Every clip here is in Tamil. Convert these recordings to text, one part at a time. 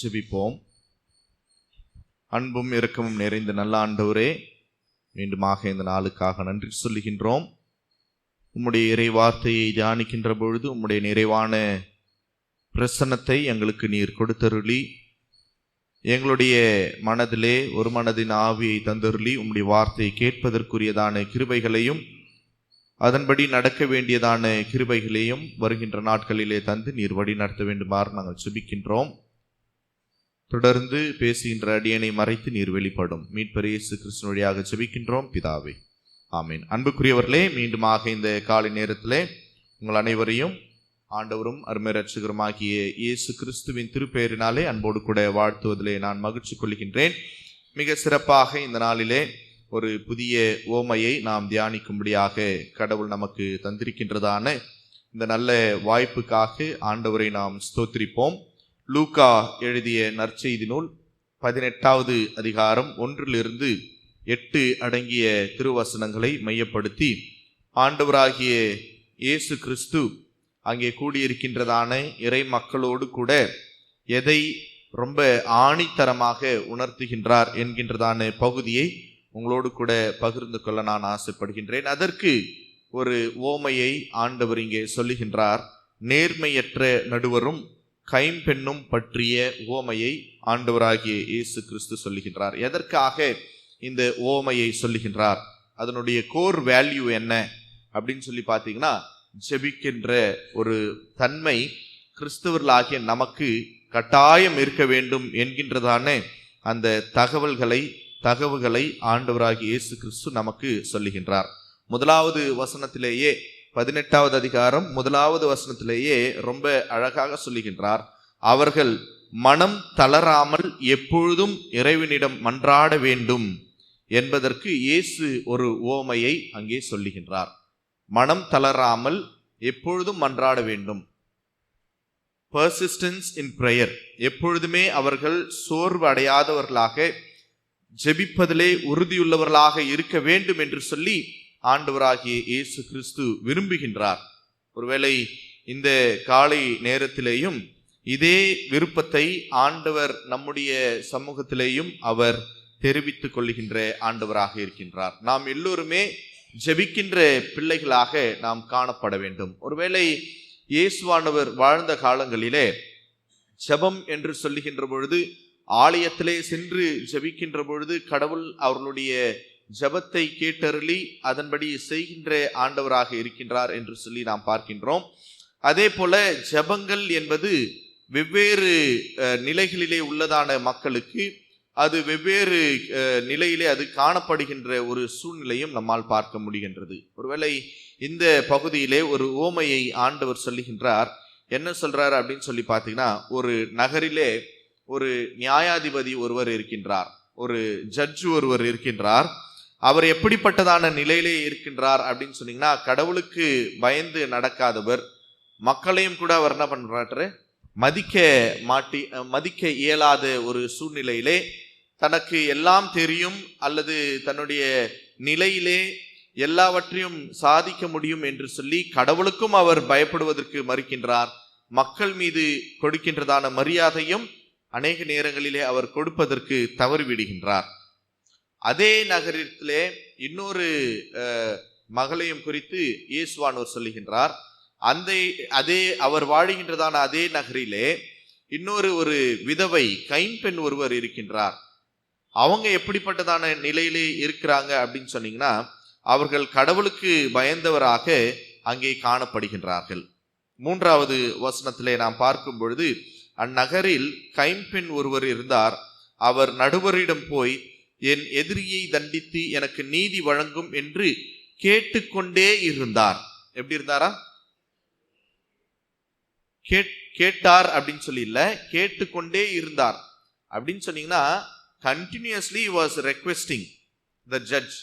ஜெபிப்போம். அன்பும் இரக்கமும் நிறைந்த நல்ல ஆண்டவரே மீண்டுமாக இந்த நாளுக்காக நன்றி சொல்லுகின்றோம். உம்முடைய இறை வார்த்தையை தியானிக்கின்ற பொழுது உம்முடைய நிறைவான பிரசன்னத்தை எங்களுக்கு நீர் கொடுத்தருளி. எங்களுடைய மனதிலே ஒரு மனதின் ஆவியை தந்தருளி உம்முடைய வார்த்தையை கேட்பதற்குரியதான கிருபைகளையும் அதன்படி நடக்க வேண்டியதான கிருபைகளையும் வருகின்ற நாட்களிலே தந்து நீர் வழி நடத்த வேண்டுமாறு நாங்கள் சுபிக்கின்றோம் தொடர்ந்து பேசுகின்ற அடியனை மறைத்து நீர் வெளிப்படும். மீட்பர் இயேசு கிறிஸ்து வழியாக ஜெபிக்கின்றோம். பிதாவே ஆமீன். அன்புக்குரியவர்களே மீண்டுமாக இந்த காலை நேரத்திலே உங்கள் அனைவரையும் ஆண்டவரும் அருமை ரட்சகருமாகிய இயேசு கிறிஸ்துவின் திருப்பெயரினாலே அன்போடு கூட வாழ்த்துவதிலே நான் மகிழ்ச்சி கொள்கின்றேன். மிக சிறப்பாக இந்த நாளிலே ஒரு புதிய ஓமையை நாம் தியானிக்கும்படியாக கடவுள் நமக்கு தந்திருக்கின்றதான இந்த நல்ல வாய்ப்புக்காக ஆண்டவரை நாம் ஸ்தோத்திரிப்போம். லூகா எழுதிய நற்செய்தி நூல் பதினெட்டாவது அதிகாரம் ஒன்றிலிருந்து எட்டு அடங்கிய திருவசனங்களை மையப்படுத்தி ஆண்டவராகிய இயேசு கிறிஸ்து அங்கே கூடியிருக்கின்றதான இறை மக்களோடு கூட எதை ரொம்ப ஆணித்தரமாக உணர்த்துகின்றார் என்கின்றதான பகுதியை உங்களோடு கூட பகிர்ந்து கொள்ள நான் ஆசைப்படுகின்றேன். அதற்கு ஒரு ஓமையை ஆண்டவர் இங்கே சொல்லுகின்றார். நேர்மையற்ற நடுவரும் கைம்பெண்ணும் பற்றிய ஓமையை ஆண்டவராகிய இயேசு கிறிஸ்து சொல்லுகின்றார். எதற்காக இந்த ஓமையை சொல்லுகின்றார்? அதனுடைய கோர் வேல்யூ என்ன? அப்படின்னு சொல்லி பார்த்தீங்கன்னா ஜெபிக்கின்ற ஒரு தன்மை கிறிஸ்தவர்களாகிய நமக்கு கட்டாயம் இருக்க வேண்டும் என்கின்றதான அந்த தகவல்களை தகவுகளை ஆண்டவராகிய இயேசு கிறிஸ்து நமக்கு சொல்லுகின்றார். முதலாவது வசனத்திலேயே பதினெட்டாவது அதிகாரம் முதலாவது வசனத்திலேயே ரொம்ப அழகாக சொல்லுகின்றார். அவர்கள் மனம் தளராமல் எப்பொழுதும் இறைவனிடம் மன்றாட வேண்டும் என்பதற்கு இயேசு ஒரு ஓமையை அங்கே சொல்லுகின்றார். மனம் தளராமல் எப்பொழுதும் மன்றாட வேண்டும். பர்சிஸ்டன்ஸ் இன் பிரேயர் எப்பொழுதுமே அவர்கள் சோர்வு அடையாதவர்களாக ஜெபிப்பதிலே உறுதியுள்ளவர்களாக இருக்க வேண்டும் என்று சொல்லி ஆண்டவராகிய இயேசு கிறிஸ்து விரும்புகின்றார். ஒருவேளை இந்த காலை நேரத்திலேயும் இதே விருப்பத்தை ஆண்டவர் நம்முடைய சமூகத்திலேயும் அவர் தெரிவித்துக் கொள்கின்ற ஆண்டவராக இருக்கின்றார். நாம் எல்லோருமே ஜெபிக்கின்ற பிள்ளைகளாக நாம் காணப்பட வேண்டும். ஒருவேளை இயேசுவானவர் வாழ்ந்த காலங்களிலே ஜபம் என்று சொல்லுகின்ற பொழுது ஆலயத்திலே சென்று ஜெபிக்கின்ற பொழுது கடவுள் அவர்களுடைய ஜபத்தை கேட்டருளி அதன்படி செய்கின்ற ஆண்டவராக இருக்கின்றார் என்று சொல்லி நாம் பார்க்கின்றோம். அதே போல ஜபங்கள் என்பது வெவ்வேறு நிலைகளிலே உள்ளதான மக்களுக்கு அது வெவ்வேறு நிலையிலே அது காணப்படுகின்ற ஒரு சூழ்நிலையும் நம்மால் பார்க்க முடிகின்றது. ஒருவேளை இந்த பகுதியிலே ஒரு ஓமையை ஆண்டவர் சொல்லுகின்றார். என்ன சொல்றாரு அப்படின்னு சொல்லி பார்த்தீங்கன்னா ஒரு நகரிலே ஒரு நியாயாதிபதி ஒருவர் இருக்கின்றார். ஒரு ஜட்ஜு ஒருவர் இருக்கின்றார். அவர் எப்படிப்பட்டதான நிலையிலே இருக்கின்றார் அப்படின்னு சொன்னீங்கன்னா கடவுளுக்கு பயந்து நடக்காதவர் மக்களையும் கூட அவர் என்ன பண்ணுறாரு மதிக்க மாட்டி மதிக்க இயலாத ஒரு சூழ்நிலையிலே தனக்கு எல்லாம் தெரியும் அல்லது தன்னுடைய நிலையிலே எல்லாவற்றையும் சாதிக்க முடியும் என்று சொல்லி கடவுளுக்கும் அவர் பயப்படுவதற்கு மறுக்கின்றார். மக்கள் மீது கொடுக்கின்றதான மரியாதையும் அநேக நேரங்களிலே அவர் கொடுப்பதற்கு தவறிவிடுகின்றார். அதே நகரத்திலே இன்னொரு மகளையும் குறித்து இயேசுவானவர் சொல்லுகின்றார். அந்த அதே அவர் வாழுகின்றதான அதே நகரிலே இன்னொரு ஒரு விதவை கைம்பெண் ஒருவர் இருக்கின்றார். அவங்க எப்படிப்பட்டதான நிலையிலே இருக்கிறாங்க அப்படின்னு சொன்னீங்கன்னா அவர்கள் கடவுளுக்கு பயந்தவராக அங்கே காணப்படுகின்றார்கள். மூன்றாவது வசனத்திலே நாம் பார்க்கும் பொழுது அந்நகரில் கைம்பெண் ஒருவர் இருந்தார். அவர் நடுவரிடம் போய் என் எதிரியை தண்டித்து எனக்கு நீதி வழங்கும் என்று கேட்டுக்கொண்டே இருந்தார். எப்படி இருந்தாரா? கேட்டார் அப்படின்னு சொல்லி இல்லை கேட்டுக்கொண்டே இருந்தார். அப்படின்னு சொன்னீங்கன்னா continuously was requesting the judge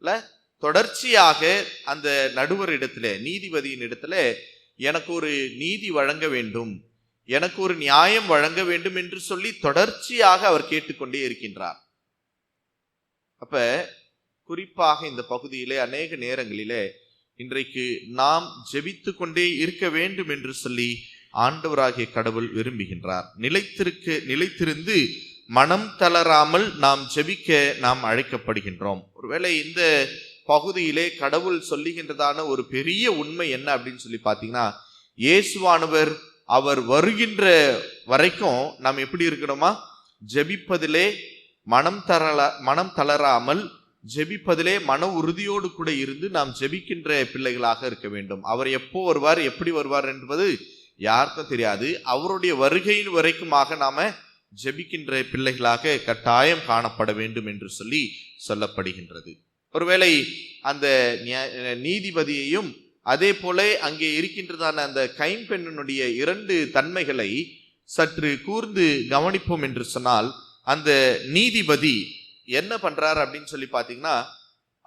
இல்லை தொடர்ச்சியாக அந்த நடுவர் இடத்துல நீதிபதியின் இடத்துல எனக்கு ஒரு நீதி வழங்க வேண்டும் எனக்கு ஒரு நியாயம் வழங்க வேண்டும் என்று சொல்லி தொடர்ச்சியாக அவர் கேட்டுக்கொண்டே இருக்கின்றார். அப்ப குறிப்பாக இந்த பகுதியிலே அநேக நேரங்களிலே இன்றைக்கு நாம் ஜெபித்து கொண்டே இருக்க வேண்டும் என்று சொல்லி ஆண்டவராகிய கடவுள் விரும்புகின்றார். நிலைத்திருக்க நிலைத்திருந்து மனம் தளராமல் நாம் ஜெபிக்க நாம் அழைக்கப்படுகின்றோம். ஒருவேளை இந்த பகுதியிலே கடவுள் சொல்லுகின்றதான ஒரு பெரிய உண்மை என்ன அப்படின்னு சொல்லி பார்த்தீங்கன்னா இயேசுவானவர் அவர் வருகின்ற வரைக்கும் நாம் எப்படி இருக்கணுமா? ஜெபிப்பதிலே மனம் தரல மனம் தளராமல் ஜெபிப்பதிலே மன உறுதியோடு கூட இருந்து நாம் ஜெபிக்கின்ற பிள்ளைகளாக இருக்க வேண்டும். அவர் எப்போ வருவார் எப்படி வருவார் என்பது யாருக்கும் தெரியாது. அவருடைய வருகையின் வரைக்குமாக நாம ஜெபிக்கின்ற பிள்ளைகளாக கட்டாயம் காணப்பட வேண்டும் என்று சொல்லி சொல்லப்படுகின்றது. ஒருவேளை அந்த நியா- நீதிபதியையும் அதே போல அங்கே இருக்கின்றதான அந்த கைம்பெண்ணினுடைய இரண்டு தன்மைகளை சற்று கூர்ந்து கவனிப்போம் என்று சொன்னால் அந்த நீதிபதி என்ன பண்றார் அப்படின்னு சொல்லி பார்த்தீங்கன்னா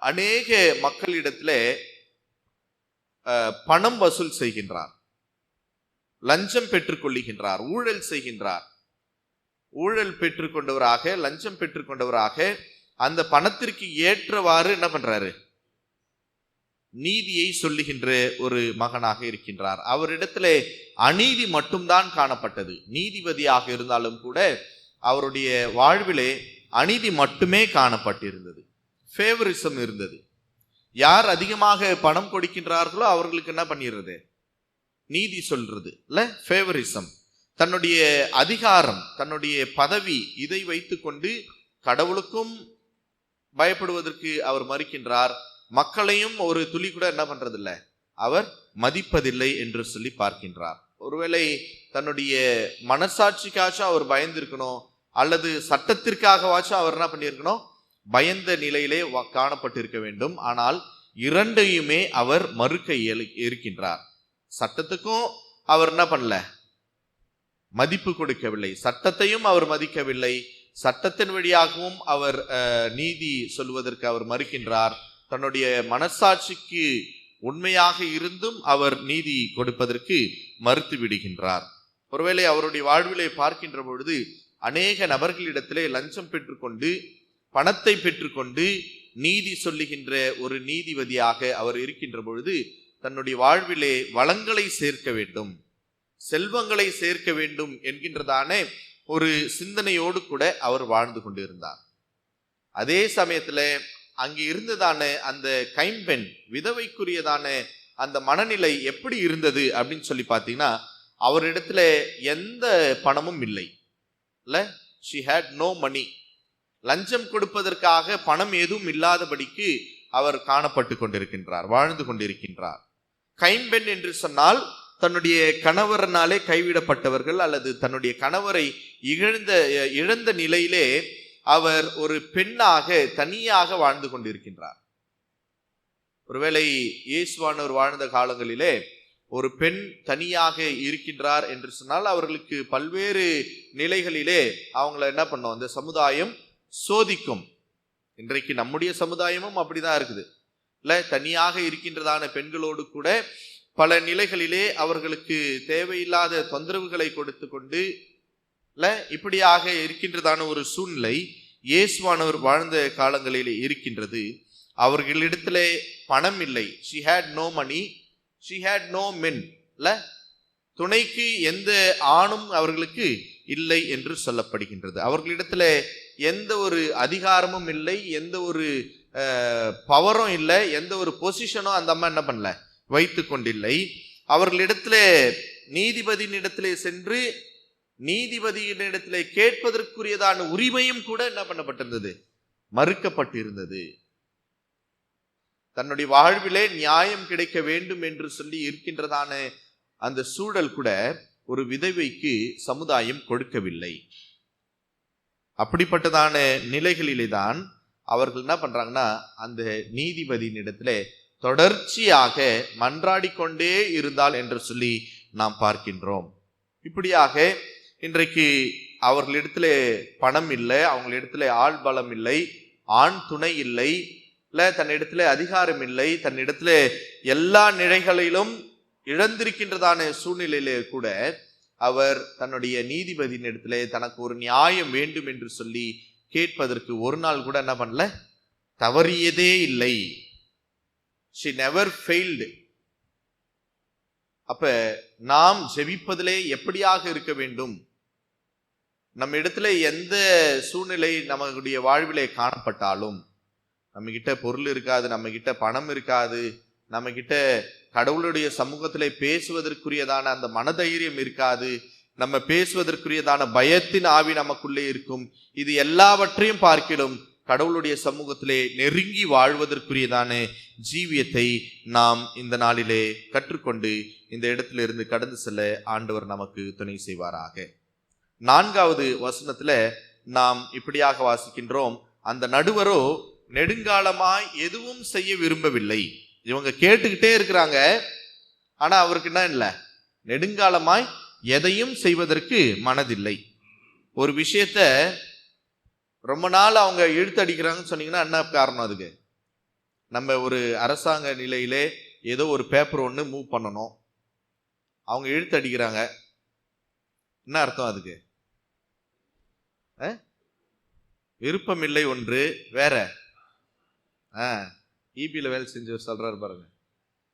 அநேக மக்களிடத்துல பணம் வசூல் செய்கின்றார். லஞ்சம் பெற்றுக்கொள்ளுகின்றார் ஊழல் செய்கின்றார். ஊழல் பெற்றுக்கொண்டவராக லஞ்சம் பெற்றுக்கொண்டவராக அந்த பணத்திற்கு ஏற்றவாறு என்ன பண்றாரு? நீதியை சொல்லுகின்ற ஒரு மகனாக இருக்கின்றார். அவரிடத்துல அநீதி மட்டும்தான் காணப்பட்டது. நீதிபதியாக இருந்தாலும் கூட அவருடைய வாழ்விலே அநீதி மட்டுமே காணப்பட்டிருந்தது. ஃபேவரிசம் இருந்தது. யார் அதிகமாக பணம் கொடுக்கின்றார்களோ அவர்களுக்கு என்ன பண்ணிடுறது? நீதி சொல்றது இல்லை? ஃபேவரிசம் தன்னுடைய அதிகாரம் தன்னுடைய பதவி இதை வைத்துக்கொண்டு கடவுளுக்கும் பயப்படுவதற்கு அவர் மறுக்கின்றார். மக்களையும் ஒரு துளி கூட என்ன பண்றதில்ல? அவர் மதிப்பதில்லை என்று சொல்லி பார்க்கின்றார். ஒருவேளை தன்னுடைய மனசாட்சிக்காச்சும் அவர் பயந்திருக்கணும். அல்லது சட்டத்திற்காகவாச்சும் அவர் என்ன பண்ணியிருக்கணும்? பயந்த நிலையிலே வா- காணப்பட்டிருக்க வேண்டும். ஆனால் இரண்டையுமே அவர் மறுக்க இயலு- இருக்கின்றார். சட்டத்துக்கும் அவர் என்ன பண்ணல? மதிப்பு கொடுக்கவில்லை. சட்டத்தையும் அவர் மதிக்கவில்லை. சட்டத்தின் வழியாகவும் அவர் நீதி சொல்வதற்கு அவர் மறுக்கின்றார். தன்னுடைய மனசாட்சிக்கு உண்மையாக இருந்தும் அவர் நீதி கொடுப்பதற்கு மறுத்து விடுகின்றார். ஒருவேளை அவருடைய வாழ்விலை பார்க்கின்ற பொழுது அநேக நபர்களிடத்திலே லஞ்சம் பெற்றுக்கொண்டு பணத்தை பெற்றுக்கொண்டு நீதி சொல்லுகின்ற ஒரு நீதிபதியாக அவர் இருக்கின்ற பொழுது தன்னுடைய வாழ்விலே வளங்களை சேர்க்க வேண்டும். செல்வங்களை சேர்க்க வேண்டும் என்கின்றதான ஒரு சிந்தனையோடு கூட அவர் வாழ்ந்து கொண்டிருந்தார். அதே சமயத்தில் அங்கே இருந்ததான அந்த கைம்பெண் விதவைக்குரியதான அந்த மனநிலை எப்படி இருந்தது அப்படின்னு சொல்லி பார்த்தீங்கன்னா அவரிடத்துல எந்த பணமும் இல்லை. ஷி ஹேட் நோ மணி லஞ்சம் கொடுப்பதற்காக பணம் எதுவும் இல்லாதபடிக்கு அவர் காணப்பட்டு கொண்டிருக்கின்றார் வாழ்ந்து கொண்டிருக்கின்றார். கைம்பெண் என்று சொன்னால் தன்னுடைய கணவரனாலே கைவிடப்பட்டவர்கள் அல்லது தன்னுடைய கணவரை இழந்த இழந்த நிலையிலே அவர் ஒரு பெண்ணாக தனியாக வாழ்ந்து கொண்டிருக்கின்றார். ஒருவேளை இயேசுவானவர் வாழ்ந்த காலங்களிலே ஒரு பெண் தனியாக இருக்கின்றார் என்று சொன்னால் அவர்களுக்கு பல்வேறு நிலைகளிலே அவங்கள என்ன பண்ணும்? அந்த சமுதாயம் சோதிக்கும். இன்றைக்கு நம்முடைய சமுதாயமும் அப்படிதான் இருக்குது. இல்லை தனியாக இருக்கின்றதான பெண்களோடு கூட பல நிலைகளிலே அவர்களுக்கு தேவையில்லாத தொந்தரவுகளை கொடுத்து கொண்டு இல்லை இப்படியாக இருக்கின்றதான ஒரு சூழ்நிலை இயேசுவானவர் வாழ்ந்த காலங்களிலே இருக்கின்றது. அவர்களிடத்திலே பணம் இல்லை. She had no money she had no men இல்லை துணைக்கு எந்த ஆணும் அவர்களுக்கு இல்லை என்று சொல்லப்படுகின்றது. அவர்களிடத்தில் எந்த ஒரு அதிகாரமும் இல்லை எந்த ஒரு பவரும் இல்லை எந்த ஒரு பொசிஷனும் அந்த அம்மா என்ன பண்ணல? வைத்து கொண்டில்லை. அவர்களிடத்துல நீதிபதியினிடத்திலே சென்று நீதிபதியினிடத்திலே கேட்பதற்குரியதான உரிமையும் கூட என்ன பண்ணப்பட்டிருந்தது? மறுக்கப்பட்டிருந்தது. தன்னுடைய வாழ்விலே நியாயம் கிடைக்க வேண்டும் என்று சொல்லி இருக்கின்றதான அந்த சூழல் கூட ஒரு விதவைக்கு சமுதாயம் கொடுக்கவில்லை. அப்படிப்பட்டதான நிலைகளிலே தான் அவர்கள் என்ன பண்றாங்கன்னா அந்த நீதிபதியின் இடத்துல தொடர்ச்சியாக மன்றாடி கொண்டே இருந்தால் என்று சொல்லி நாம் பார்க்கின்றோம். இப்படியாக இன்றைக்கு அவர்களிடத்துல பணம் இல்லை அவங்களிடத்துல ஆள் பலம் இல்லை ஆண் துணை இல்லை தன்னிடத்துல அதிகாரம் இல்லை தன்னிடத்துல எல்லா நிலைகளிலும் இழந்திருக்கின்றதான சூழ்நிலையிலே கூட அவர் தன்னுடைய நீதிபதியின் இடத்துல தனக்கு ஒரு நியாயம் வேண்டும் என்று சொல்லி கேட்பதற்கு ஒரு நாள் கூட என்ன பண்ணல? தவறியதே இல்லை. ஷி நெவர் ஃபெயில்டு அப்ப நாம் ஜெபிப்பதிலே எப்படியாக இருக்க வேண்டும்? நம்ம இடத்துல எந்த சூழ்நிலை நம்மளுடைய வாழ்விலே காணப்பட்டாலும் நம்ம கிட்ட பொருள் இருக்காது நம்ம கிட்ட பணம் இருக்காது நம்ம கிட்ட கடவுளுடைய சமூகத்திலே பேசுவதற்குரியதான அந்த மனதைரியம் இருக்காது நம்ம பேசுவதற்குரியதான பயத்தின் ஆவி நமக்குள்ளே இருக்கும். இது எல்லாவற்றையும் பார்க்கிலும் கடவுளுடைய சமூகத்திலே நெருங்கி வாழ்வதற்குரியதான ஜீவியத்தை நாம் இந்த நாளிலே கற்றுக்கொண்டு இந்த இடத்திலிருந்து கடந்து செல்ல ஆண்டவர் நமக்கு துணை செய்வாராக. நான்காவது வசனத்துல நாம் இப்படியாக வாசிக்கின்றோம். அந்த நடுவரோ நெடுங்காலமாய் எதுவும் செய்ய விரும்பவில்லை. இவங்க கேட்டுக்கிட்டே இருக்கிறாங்க. ஆனா அவருக்கு என்ன இல்லை? நெடுங்காலமாய் எதையும் செய்வதற்கு மனதில்லை. ஒரு விஷயத்த ரொம்ப நாள் அவங்க இழுத்தடிக்கிறாங்கன்னு சொன்னீங்கன்னா என்ன காரணம் அதுக்கு? நம்ம ஒரு அரசாங்க நிலையிலே ஏதோ ஒரு பேப்பர் ஒன்று மூவ் பண்ணணும். அவங்க இழுத்தடிக்கிறாங்க. என்ன அர்த்தம் அதுக்கு? விருப்பமில்லை ஒன்று வேற. ஆ இபியில் வேலை செஞ்சு சொல்கிறார் பாருங்க.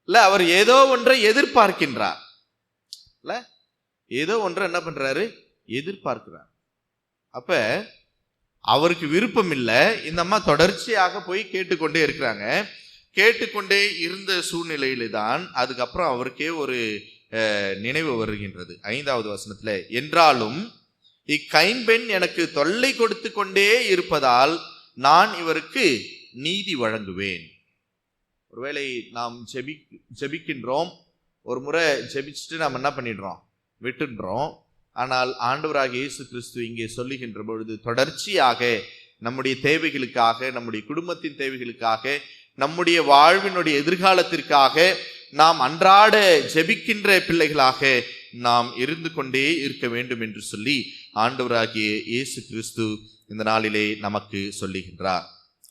இல்லை அவர் ஏதோ ஒன்றை எதிர்பார்க்கின்றார். இல்லை ஏதோ ஒன்றை என்ன பண்ணுறாரு எதிர்பார்க்கிறார். அப்போ அவருக்கு விருப்பம் இல்லை. இந்த அம்மா தொடர்ச்சியாக போய் கேட்டுக்கொண்டே இருக்கிறாங்க. கேட்டுக்கொண்டே இருந்த சூழ்நிலையில தான் அதுக்கப்புறம் அவருக்கே ஒரு நினைவு வருகின்றது. ஐந்தாவது வசனத்தில் என்றாலும் இக்கைம்பெண் எனக்கு தொல்லை கொடுத்து கொண்டே இருப்பதால் நான் இவருக்கு நீதி வழங்குவேன். ஒருவேளை நாம் செபி ஜெபிக்கின்றோம் ஒரு முறை ஜெபிச்சுட்டு நாம் என்ன பண்ணிடுறோம்? விட்டுன்றோம் ஆனால் ஆண்டவராக இயேசு கிறிஸ்து இங்கே சொல்லுகின்ற பொழுது தொடர்ச்சியாக நம்முடைய தேவைகளுக்காக நம்முடைய குடும்பத்தின் தேவைகளுக்காக நம்முடைய வாழ்வினுடைய எதிர்காலத்திற்காக நாம் அன்றாட ஜெபிக்கின்ற பிள்ளைகளாக நாம் இருந்து கொண்டே இருக்க வேண்டும் என்று சொல்லி ஆண்டவராகிய இயேசு கிறிஸ்து இந்த நாளிலே நமக்கு சொல்லுகின்றார்.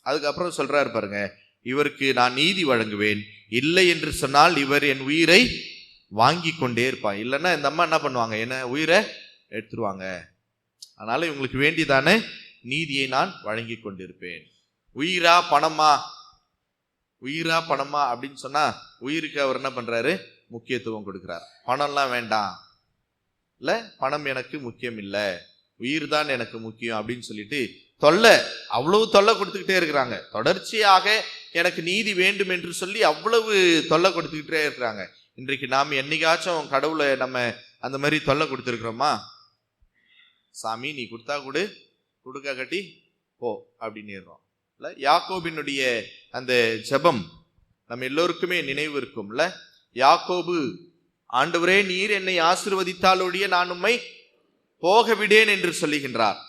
அதுக்கப்புறம் சொல்றாரு பாருங்க இவருக்கு நான் நீதி வழங்குவேன். இல்லை என்று சொன்னால் இவர் என் உயிரை வாங்கி கொண்டே இருப்பான் இல்லைன்னா இந்த அம்மா என்ன பண்ணுவாங்க? என்ன உயிரை எடுத்துருவாங்க. அதனால இவங்களுக்கு வேண்டிதானே நீதியை நான் வழங்கி கொண்டிருப்பேன். உயிரா பணமா? உயிரா பணமா அப்படின்னு சொன்னா உயிருக்கு அவர் என்ன பண்றாரு? முக்கியத்துவம் கொடுக்கிறார். பணம்லாம் வேண்டாம். இல்லை பணம் எனக்கு முக்கியம் இல்லை. உயிர் தான் எனக்கு முக்கியம் அப்படின்னு சொல்லிட்டு தொல்லை அவ்வளவு தொல்லை கொடுத்துக்கிட்டே இருக்கிறாங்க. தொடர்ச்சியாக எனக்கு நீதி வேண்டும் என்று சொல்லி அவ்வளவு தொல்லை கொடுத்துக்கிட்டே இருக்கிறாங்க. இன்றைக்கு நாம் என்னைக்காச்சும் கடவுளை நம்ம அந்த மாதிரி தொல்லை கொடுத்துருக்குறோமா? சாமி நீ கொடுத்தா கொடு கொடுக்க கட்டி போ அப்படின்னுறோம் இல்லை? யாக்கோபினுடைய அந்த ஜெபம் நம்ம எல்லோருக்குமே நினைவு இருக்கும்ல? யாக்கோபு ஆண்டவரே நீர் என்னை ஆசிர்வதித்தாலொழிய நான் உம்மை போக விடேன் என்று சொல்லுகின்றார்.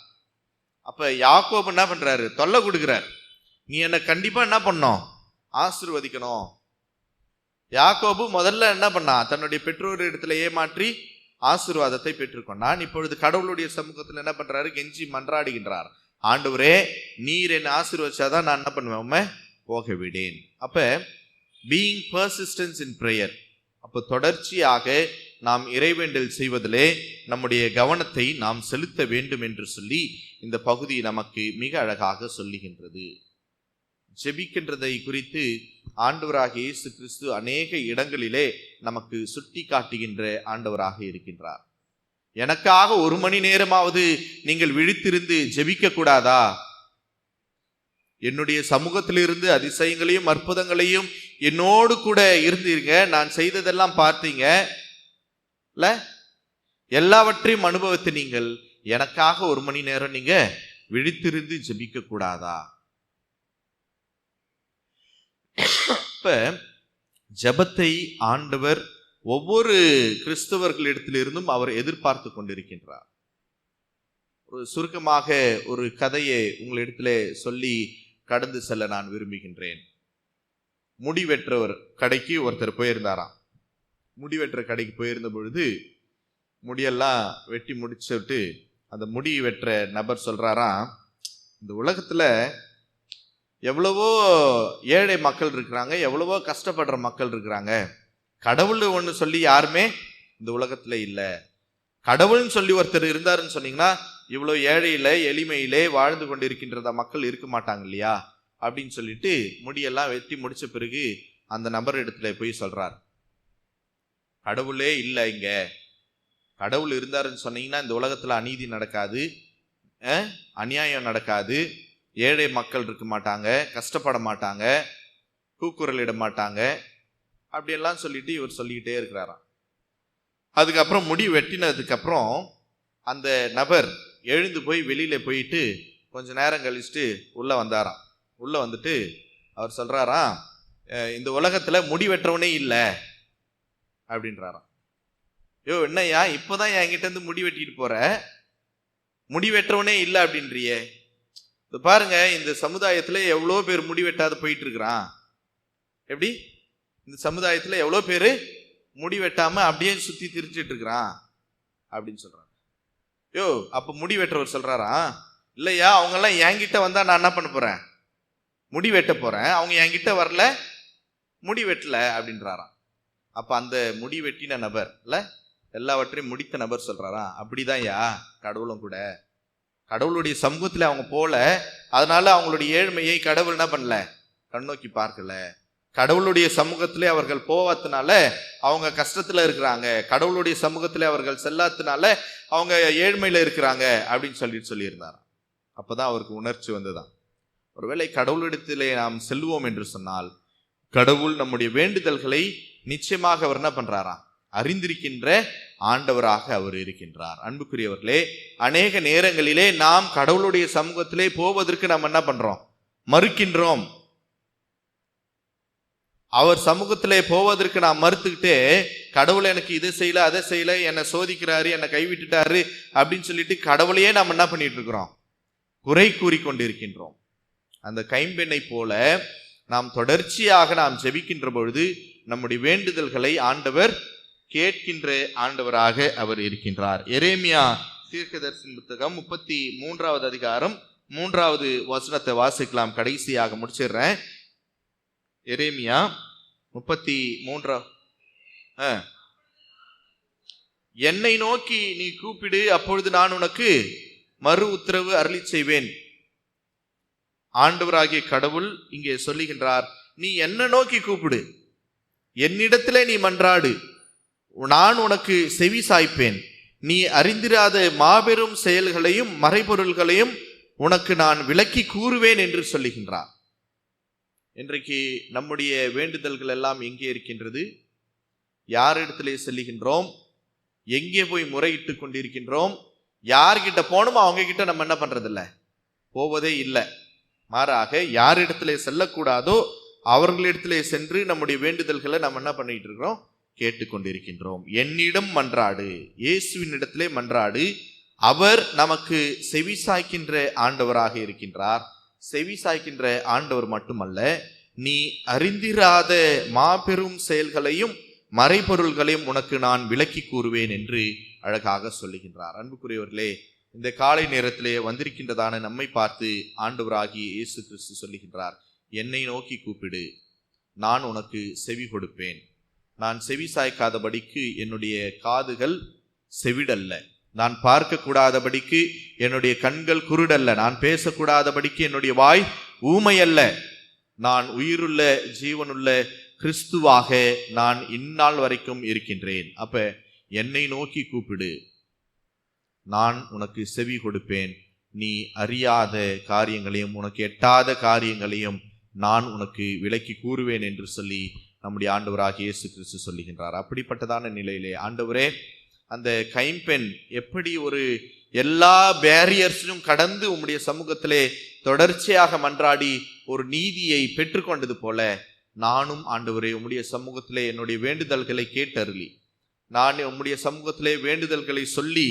அப்போ யாக்கோப் என்ன பண்ணுறாரு தொல்லை கொடுக்குறார். நீ என்னை கண்டிப்பாக என்ன பண்ணோம் ஆசிர்வதிக்கணும். யாக்கோபு முதல்ல என்ன பண்ணா? தன்னுடைய பெற்றோர் இடத்துல ஏமாற்றி ஆசீர்வாதத்தை பெற்றுக்கொண்டான். இப்பொழுது கடவுளுடைய சமூகத்தில் என்ன பண்ணுறாரு கெஞ்சி மன்றாடுகின்றார். ஆண்டவரே நீர் என்னை ஆசீர்வதிச்சாதான் நான் என்ன பண்ணுவேன்? போக விடேன். அப்போ பீயிங் பர்சிஸ்டன்ஸ் இன் ப்ரேயர் அப்போ தொடர்ச்சியாக நாம் இறைவேண்டல் செய்வதிலே நம்முடைய கவனத்தை நாம் செலுத்த வேண்டும் என்று சொல்லி இந்த பகுதி நமக்கு மிக அழகாக சொல்லுகின்றது. ஜெபிக்கின்றதை குறித்து ஆண்டவராக இயேசு கிறிஸ்து அநேக இடங்களிலே நமக்கு சுட்டி காட்டுகின்ற ஆண்டவராக இருக்கின்றார். எனக்காக ஒரு மணி நேரமாவது நீங்கள் விழித்திருந்து ஜெபிக்க கூடாதா? என்னுடைய சமூகத்திலிருந்து அதிசயங்களையும் அற்புதங்களையும் என்னோடு கூட இருந்தீங்க. நான் செய்ததெல்லாம் பார்த்தீங்க. இல்ல எல்லாவற்றையும் அனுபவித்து நீங்கள் எனக்காக ஒரு மணி நேரம் நீங்க விழித்திருந்து ஜெபிக்க கூடாதா? இப்ப ஜெபத்தை ஆண்டவர் ஒவ்வொரு கிறிஸ்தவர்களிடத்திலிருந்தும் அவர் எதிர்பார்த்து கொண்டிருக்கின்றார். ஒரு சுருக்கமாக ஒரு கதையை உங்களிடத்துல சொல்லி கடந்து செல்ல நான் விரும்புகின்றேன். முடி வெற்றவர் கடைக்கு ஒருத்தர் போயிருந்தாராம். முடி வெட்டுற கடைக்கு போயிருந்த பொழுது முடியெல்லாம் வெட்டி முடிச்சுட்டு அந்த முடி வெட்டுற நபர் சொல்கிறாராம் இந்த உலகத்தில் எவ்வளவோ ஏழை மக்கள் இருக்கிறாங்க எவ்வளவோ கஷ்டப்படுற மக்கள் இருக்கிறாங்க. கடவுள் ஒன்று சொல்லி யாருமே இந்த உலகத்தில் இல்லை. கடவுள்னு சொல்லி ஒருத்தர் இருந்தாருன்னு சொன்னீங்கன்னா இவ்வளோ ஏழையில் எளிமையிலே வாழ்ந்து கொண்டிருக்கின்றத மக்கள் இருக்க மாட்டாங்க இல்லையா? அப்படின்னு சொல்லிட்டு முடியெல்லாம் வெட்டி முடித்த பிறகு அந்த நபர் இடத்துல போய் சொல்கிறார் கடவுளே இல்லை இங்கே. கடவுள் இருந்தாருன்னு சொன்னீங்கன்னா இந்த உலகத்தில் அநீதி நடக்காது. அநியாயம் நடக்காது. ஏழை மக்கள் இருக்க மாட்டாங்க கஷ்டப்பட மாட்டாங்க கூக்குரலிட மாட்டாங்க. அப்படியெல்லாம் சொல்லிட்டு இவர் சொல்லிக்கிட்டே இருக்கிறாராம். அதுக்கப்புறம் முடி வெட்டினதுக்கப்புறம் அந்த நபர் எழுந்து போய் வெளியில் போயிட்டு கொஞ்ச நேரம் கழிச்சுட்டு உள்ளே வந்தாராம். உள்ளே வந்துட்டு அவர் சொல்கிறாராம் இந்த உலகத்தில் முடி வெட்டுறவனே இல்லை. அப்படின்றாராம். யோ என்னய்யா இப்போதான் என்கிட்ட இருந்து முடி வெட்டிட்டு போற? முடி வெட்டுறவனே இல்லை அப்படின்றியே. இப்போ பாருங்க இந்த சமுதாயத்தில் எவ்வளோ பேர் முடி வெட்டாத போயிட்டு இருக்கிறான் எப்படி? இந்த சமுதாயத்தில் எவ்வளோ பேர் முடி வெட்டாம அப்படியே சுற்றி திரிச்சிட்டு இருக்கிறான் அப்படின்னு சொல்றாங்க யோ அப்போ முடி வெட்டுறவர் சொல்றாரா? இல்லையா அவங்கெல்லாம் என்கிட்ட வந்தால் நான் என்ன பண்ண போறேன்? முடி வெட்ட போறேன். அவங்க என்கிட்ட வரல முடி வெட்டல அப்படின்றாராம். அப்போ அந்த முடி வெட்டின நபர் இல்லை? எல்லாவற்றையும் முடித்த நபர் சொல்கிறாரா அப்படிதான் யா கடவுளும் கூட. கடவுளுடைய சமூகத்தில் அவங்க போல அதனால அவங்களுடைய ஏழ்மையை கடவுள் என்ன பண்ணல? கண்ணோக்கி பார்க்கல. கடவுளுடைய சமூகத்திலே அவர்கள் போவதுனால அவங்க கஷ்டத்தில் இருக்கிறாங்க. கடவுளுடைய சமூகத்திலே அவர்கள் செல்லாததுனால அவங்க ஏழ்மையில் இருக்கிறாங்க அப்படின்னு சொல்லிட்டு சொல்லியிருந்தாராம். அப்பதான் அவருக்கு உணர்ச்சி வந்ததுதான் ஒருவேளை கடவுளிடத்திலே நாம் செல்வோம் என்று சொன்னால் கடவுள் நம்முடைய வேண்டுதல்களை நிச்சயமாக அவர் என்ன பண்றாராம்? அறிந்திருக்கின்ற ஆண்டவராக அவர் இருக்கின்றார். அன்புக்குரியவர்களே அநேக நேரங்களிலே நாம் கடவுளுடைய சமூகத்திலே போவதற்கு நாம் என்ன பண்றோம்? மறுக்கின்றோம். அவர் சமூகத்திலே போவதற்கு நான் மறுத்துக்கிட்டு கடவுள் எனக்கு இதை செய்யல அதை செய்யல என்னை சோதிக்கிறாரு என்னை கைவிட்டுட்டாரு அப்படின்னு சொல்லிட்டு கடவுளையே நாம் என்ன பண்ணிட்டு இருக்கிறோம்? குறை கூறி கொண்டிருக்கின்றோம் அந்த கைம்பெண்ணை போல நாம் தொடர்ச்சியாக நாம் ஜெபிக்கின்ற பொழுது நம்முடைய வேண்டுதல்களை ஆண்டவர் கேட்கின்ற ஆண்டவராக அவர் இருக்கின்றார். எரேமியா தீர்க்கதரிசன புத்தகம் முப்பத்தி மூன்றாவது அதிகாரம் மூன்றாவது வசனத்தை வாசிக்கலாம். கடைசியாக முடிச்சிடுறேன். எரேமியா முப்பத்தி மூன்றா ஆ. என்னை நோக்கி நீ கூப்பிடு அப்பொழுது நான் உனக்கு மறு உத்தரவு அருளி செய்வேன். ஆண்டவராகிய கடவுள் இங்கே சொல்லுகின்றார் நீ என்ன நோக்கி கூப்பிடு. என்னிடத்திலே நீ மன்றாடு. நான் உனக்கு செவி சாய்ப்பேன். நீ அறிந்திராத மாபெரும் செயல்களையும் மறைபொருள்களையும் உனக்கு நான் விளக்கி கூறுவேன் என்று சொல்லுகின்றார். இன்றைக்கு நம்முடைய வேண்டுதல்கள் எல்லாம் எங்கே இருக்கின்றது? யாரிடத்திலே செல்லுகின்றோம்? எங்கே போய் முறையிட்டு கொண்டிருக்கின்றோம்? யார்கிட்ட போகணுமோ அவங்க கிட்ட நம்ம என்ன பண்றதில்ல? போவதே இல்லை. மாறாக யாரிடத்திலே செல்லக்கூடாதோ அவர்களிடத்திலே சென்று நம்முடைய வேண்டுதல்களை நம்ம என்ன பண்ணிட்டு இருக்கிறோம் கேட்டுக்கொண்டிருக்கின்றோம். என்னிடம் மன்றாடு. இயேசுவின் இடத்திலே மன்றாடு. அவர் நமக்கு செவி சாய்க்கின்ற ஆண்டவராக இருக்கின்றார். செவி சாய்க்கின்ற ஆண்டவர் மட்டுமல்ல நீ அறிந்திராத மாபெரும் செயல்களையும் மறைபொருள்களையும் உனக்கு நான் விளக்கி கூறுவேன் என்று அழகாக சொல்லுகின்றார். அன்புக்குரியவர்களே இந்த காலை நேரத்திலே வந்திருக்கின்றதான நம்மை பார்த்து ஆண்டவராகிய இயேசு கிறிஸ்து சொல்லுகின்றார் என்னை நோக்கி கூப்பிடு. நான் உனக்கு செவி கொடுப்பேன். நான் செவி சாய்க்காதபடிக்கு என்னுடைய காதுகள் செவிடல்ல. நான் பார்க்கக்கூடாதபடிக்கு என்னுடைய கண்கள் குருடல்ல. நான் பேசக்கூடாதபடிக்கு என்னுடைய வாய் ஊமையல்ல. நான் உயிருள்ள ஜீவனுள்ள கிறிஸ்துவாக நான் இந்நாள் வரைக்கும் இருக்கின்றேன். அப்ப என்னை நோக்கி கூப்பிடு. நான் உனக்கு செவி கொடுப்பேன். நீ அறியாத காரியங்களையும் உனக்கு எட்டாத காரியங்களையும் நான் உனக்கு விலக்கி கூறுவேன் என்று சொல்லி நம்முடைய ஆண்டவராக இயேசு கிறிஸ்து சொல்லுகின்றார். அப்படிப்பட்டதான நிலையிலே ஆண்டவரே அந்த கைம்பெண் எப்படி ஒரு எல்லா பேரியர்ஸையும் கடந்து உம்முடைய சமூகத்திலே தொடர்ச்சியாக மன்றாடி ஒரு நீதியை பெற்றுக்கொண்டது போல நானும் ஆண்டவரே உம்முடைய சமூகத்திலே என்னுடைய வேண்டுதல்களை கேட்டருளி. நான் உம்முடைய சமூகத்திலே வேண்டுதல்களை சொல்லி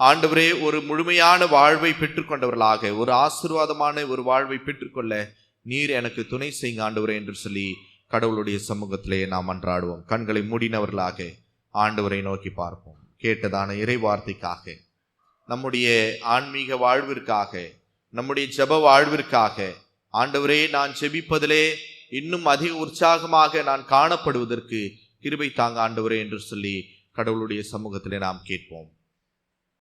ஆண்டவரே ஒரு முழுமையான வாழ்வை பெற்றுக்கொண்டவர்களாக ஒரு ஆசிர்வாதமான ஒரு வாழ்வை பெற்றுக்கொள்ள நீர் எனக்கு துணை செய்யுங்க ஆண்டவரே என்று சொல்லி கடவுளுடைய சமூகத்திலே நாம் அன்றாடுவோம். கண்களை மூடினவர்களாக ஆண்டவரை நோக்கி பார்ப்போம். கேட்டதான இறை வார்த்தைக்காக நம்முடைய ஆன்மீக வாழ்விற்காக நம்முடைய ஜெப வாழ்விற்காக ஆண்டவரே நான் செபிப்பதிலே இன்னும் அதிக உற்சாகமாக நான் காணப்படுவதற்கு கிருபை தாங்க ஆண்டவரே என்று சொல்லி கடவுளுடைய சமூகத்திலே நாம் கேட்போம்.